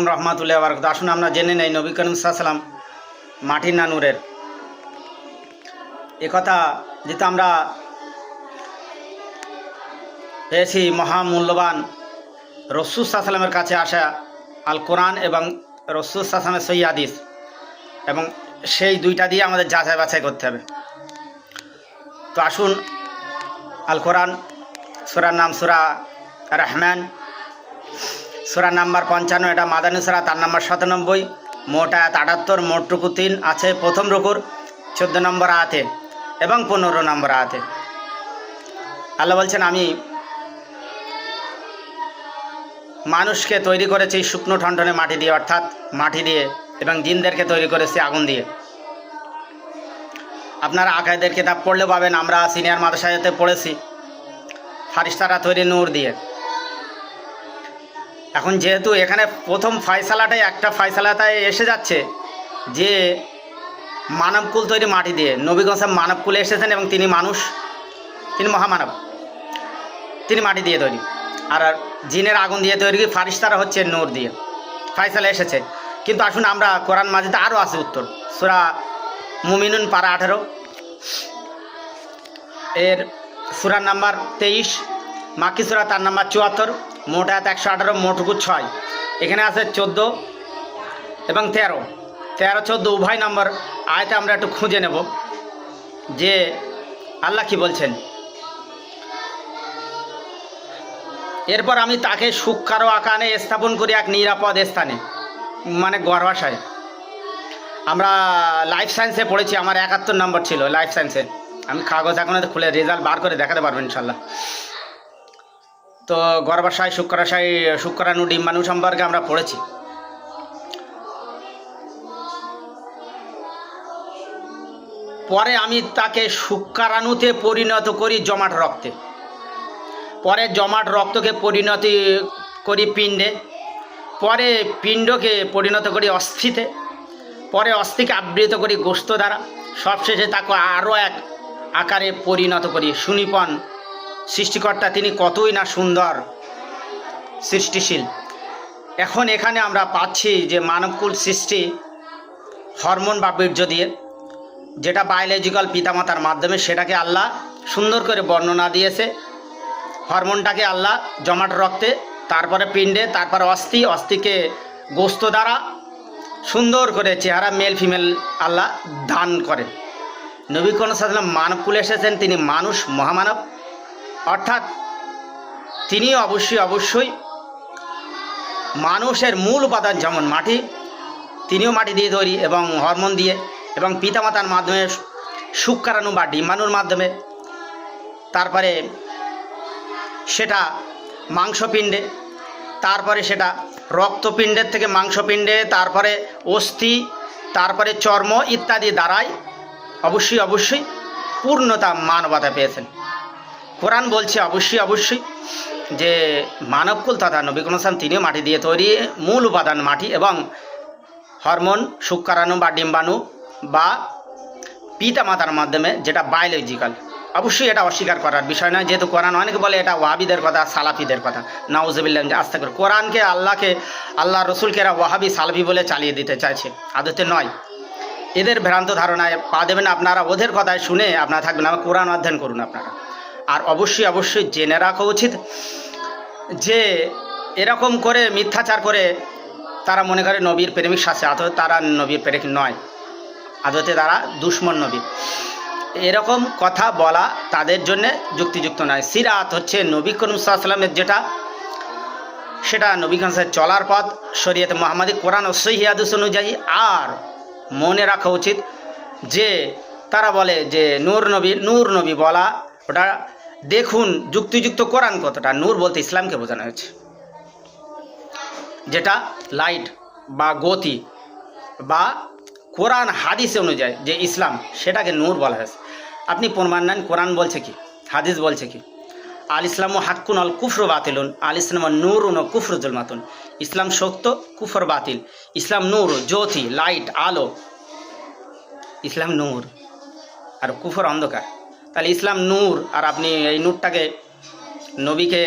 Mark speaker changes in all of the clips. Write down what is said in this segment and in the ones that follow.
Speaker 1: রহমাতুল্লাহ বারকাত আসুন আমরা জেনে নেই নবী করিম সাল্লাম মাটির না নূরের। একথা যেহেতু আমরা পেয়েছি মহামূল্যবান রসুল সাল্লামের কাছে আসা আল কোরআন এবং রসুল সাল্লামের সই হাদিস এবং সেই দুইটা দিয়ে আমাদের যাচাই বাছাই করতে হবে। তো আসুন আল কোরআন, সুরার নাম সুরা রহমান সুরা নাম্বার পঞ্চান্ন, এটা মাদানী সুরা, তার নাম্বার সাতানব্বই। মোট আয়াত আটাত্তর, মোট টুকু তিন আছে প্রথম রুকুর, চোদ্দ নম্বর আয়াতে এবং পনেরো নম্বর আয়াতে। আল্লাহ বলছেন, আমি মানুষকে তৈরি করেছি শুকনো ঠনঠনে মাটি দিয়ে, অর্থাৎ মাটি দিয়ে এবং জিনদেরকে তৈরি করেছি আগুন দিয়ে। আপনারা আকায়দের কিতাব পড়লে পাবেন, আমরা সিনিয়র মাদ্রাসাতে পড়েছি। ফারিস্তারা তৈরি নূর দিয়ে। এখন যেহেতু এখানে প্রথম ফয়সালাটাই একটা ফয়সালাটায় এসে যাচ্ছে যে মানবকুল তৈরি মাটি দিয়ে। নবীগঞ্জ মানবকুলে এসেছেন এবং তিনি মানুষ, তিনি মহামানব। তিনি মাটি দিয়ে তৈরি। আর জিনের আগুন দিয়ে তৈরি ফারিস্তারা হচ্ছে নূর দিয়ে। ফয়সালা এসেছে। কিন্তু আসুন আমরা কোরআন মাজিতে আরও আছে উত্তর। সুরা মুমিনুন পারা আঠেরো। এর সুরার নাম্বার তেইশ মাকি সুরা তার নাম্বার চুয়াত্তর। মোট আয়াত একশো আঠারো মোটুকু ছয়। এখানে আছে চোদ্দ এবং তেরো। তেরো, চোদ্দ উভয় নম্বর আয়তে আমরা একটু খুঁজে নেব যে আল্লাহ কি বলছেন। এরপর আমি তাকে সুকারো আকানে স্থাপন করি এক নিরাপদ স্থানে মানে গর্ভাশায়। আমরা লাইফ সায়েন্সে পড়েছি, আমার একাত্তর নম্বর ছিল লাইফ সায়েন্সে আমি কাগজ এখন খুলে রেজাল্ট বার করে দেখাতে পারব ইনশাল্লাহ। তো গর্ভাশয় শুক্রাশয় শুক্রাণু ডিম্বাণু সম্পর্কে আমরা পড়েছি। পরে আমি তাকে শুক্রাণুতে পরিণত করি জমাট রক্তে। পরে জমাট রক্তকে পরিণতি করি পিণ্ডে। পরে পিণ্ডকে পরিণত করি অস্থিতে। পরে অস্থিকে আবৃত করি গোস্ত দ্বারা। সবশেষে তাকে আরও এক আকারে পরিণত করি, সুনিপন সৃষ্টিকর্তা তিনি কতই না সুন্দর, সৃষ্টিশীল। এখন এখানে আমরা পাচ্ছি যে মানবকুল সৃষ্টি হরমোন বা বীর্য দিয়ে, যেটা বায়োলজিক্যাল পিতামাতার মাধ্যমে সেটাকে আল্লাহ সুন্দর করে বর্ণনা দিয়েছে। হরমোনটাকে আল্লাহ জমাট রক্তে, তারপরে পিণ্ডে, তারপরে অস্থি, অস্থিকে গোস্ত দ্বারা সুন্দর করে চেহারা মেল ফিমেল আল্লাহ দান করেন নবী কোন সাল্লাম মানবকুলে এসেছেন, তিনি মানুষ, মহামানব। অর্থাৎ তিনি অবশ্যই অবশ্যই মানুষের মূল উপাদান যেমন মাটি, তিনিও মাটি দিয়ে তৈরি এবং হরমোন দিয়ে এবং পিতামাতার মাধ্যমে শুক্রাণু বা ডিম্বাণুর মাধ্যমে। তারপরে সেটা মাংসপিণ্ডে, তারপরে সেটা রক্তপিণ্ডের থেকে মাংসপিণ্ডে, তারপরে অস্থি, তারপরে চর্ম ইত্যাদি দ্বারাই অবশ্যই অবশ্যই পূর্ণতা মানবতা পেয়েছেন। কোরআন বলছে অবশ্যই অবশ্যই যে মানবকুল তথা নবী তিনিও মাটি দিয়ে তৈরি মূল উপাদান মাটি এবং হরমোন, শুক্রাণু বা ডিম্বাণু বা পিতা মাতার মাধ্যমে যেটা বায়োলজিক্যাল অবশ্যই এটা অস্বীকার করার বিষয় নয়, যেহেতু কোরআন অনেকে বলে এটা ওয়াহাবিদের কথা, সালাফিদের কথা। নাউজবিল্লাহ আস্তে করে। কোরআনকে আল্লাহকে, আল্লাহ রসুলকে এরা ওয়াহাবি, সালাফি বলে চালিয়ে দিতে চাইছে। আদতে নয়। এদের ভ্রান্ত ধারণায় পা দেবেন আপনারা, ওদের কথায় শুনে আপনারা থাকবেন। আমার কোরআন অধ্যয়ন করুন আপনারা। আর অবশ্যই অবশ্যই জেনে রাখা উচিত যে এরকম করে মিথ্যাচার করে তারা মনে করে নবীর প্রেমিক শাসে আদতে তারা নবীর প্রেমিক নয়, আদতে তারা দুশ্মন নবী। এরকম কথা বলা তাদের জন্যে যুক্তিযুক্ত নয়। সিরাত হচ্ছে নবী করিম সাল্লামের যেটা, সেটা নবী চলার পথ, শরীয়ত মোহাম্মদী কোরআন ও সহিয়াদুস অনুযায়ী। আর মনে রাখা উচিত যে তারা বলে যে নূর নবী নূর নবী বলা, ওটা দেখুন, যুক্তিযুক্ত কোরআন কতটা? নূর বলতে ইসলামকে বোঝানো হয়েছে। যেটা লাইট বা গতি বা কোরআন হাদিস অনুযায়ী যে ইসলাম, সেটাকে নূর বলা হয়েছে। আপনি প্রমাণ নেন, কোরআন বলছে কি? হাদিস বলছে কি? আল ইসলাম ও হাক্কুন অল কুফর বাতিলুন, আল ইসলাম নূর ও কুফর জুলমাতুন। ইসলাম সত্য, কুফর বাতিল। ইসলাম নূর, জ্যোতি, লাইট, আলো। ইসলাম নূর। আর কুফর অন্ধকার। তাহলে ইসলাম নূর, আর আপনি এই নূরটাকে নবীকে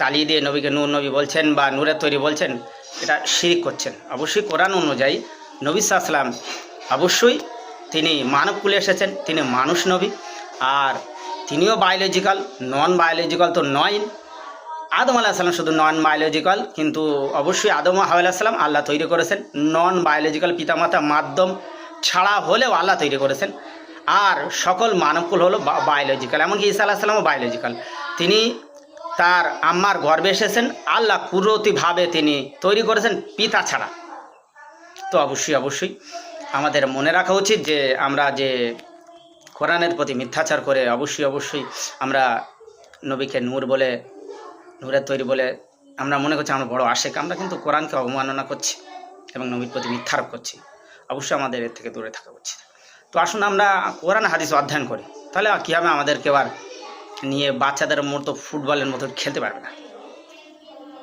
Speaker 1: চালিয়ে দিয়ে নবীকে নূর নবী বলছেন বা নূরের তৈরি বলছেন, এটা শিরিক করছেন। অবশ্যই কোরআন অনুযায়ী নবী সাল্লাম অবশ্যই তিনি মানব কুলে এসেছেন, তিনি মানুষ নবী, আর তিনিও বায়োলজিক্যাল নন বায়োলজিক্যাল তো নয়। আদম আলাহিসাল্লাম শুধু নন বায়োলজিক্যাল কিন্তু অবশ্যই আদম আলাহিসাল্লাম আল্লাহ তৈরি করেছেন। নন বায়োলজিক্যাল পিতামাতা মাধ্যম ছাড়া হলেও আল্লাহ তৈরি করেছেন। আর সকল মানবকুল হলো বায়োলজিক্যাল এমনকি ঈসা আলাহিসাল্লামও বায়োলজিক্যাল তিনি তার আম্মার গর্বে এসেছেন, আল্লাহ কুরতিভাবে তিনি তৈরি করেছেন পিতা ছাড়া। তো অবশ্যই অবশ্যই আমাদের মনে রাখা উচিত যে আমরা যে কোরআনের প্রতি মিথ্যাচার করে অবশ্যই অবশ্যই আমরা নবীকে নূর বলে, নূরের তৈরি বলে আমরা মনে করছি আমরা বড় আশেক। আমরা কিন্তু কোরআনকে অবমাননা করছি এবং নবীর প্রতি মিথ্যারোপ করছি। অবশ্যই আমাদের এর থেকে দূরে থাকা উচিত। তো আসুন আমরা কোরআন হাদিস অধ্যয়ন করি। তাহলে কীভাবে আমাদেরকে আবার নিয়ে বাচ্চাদের মতো ফুটবলের মতো খেলতে পারবে না।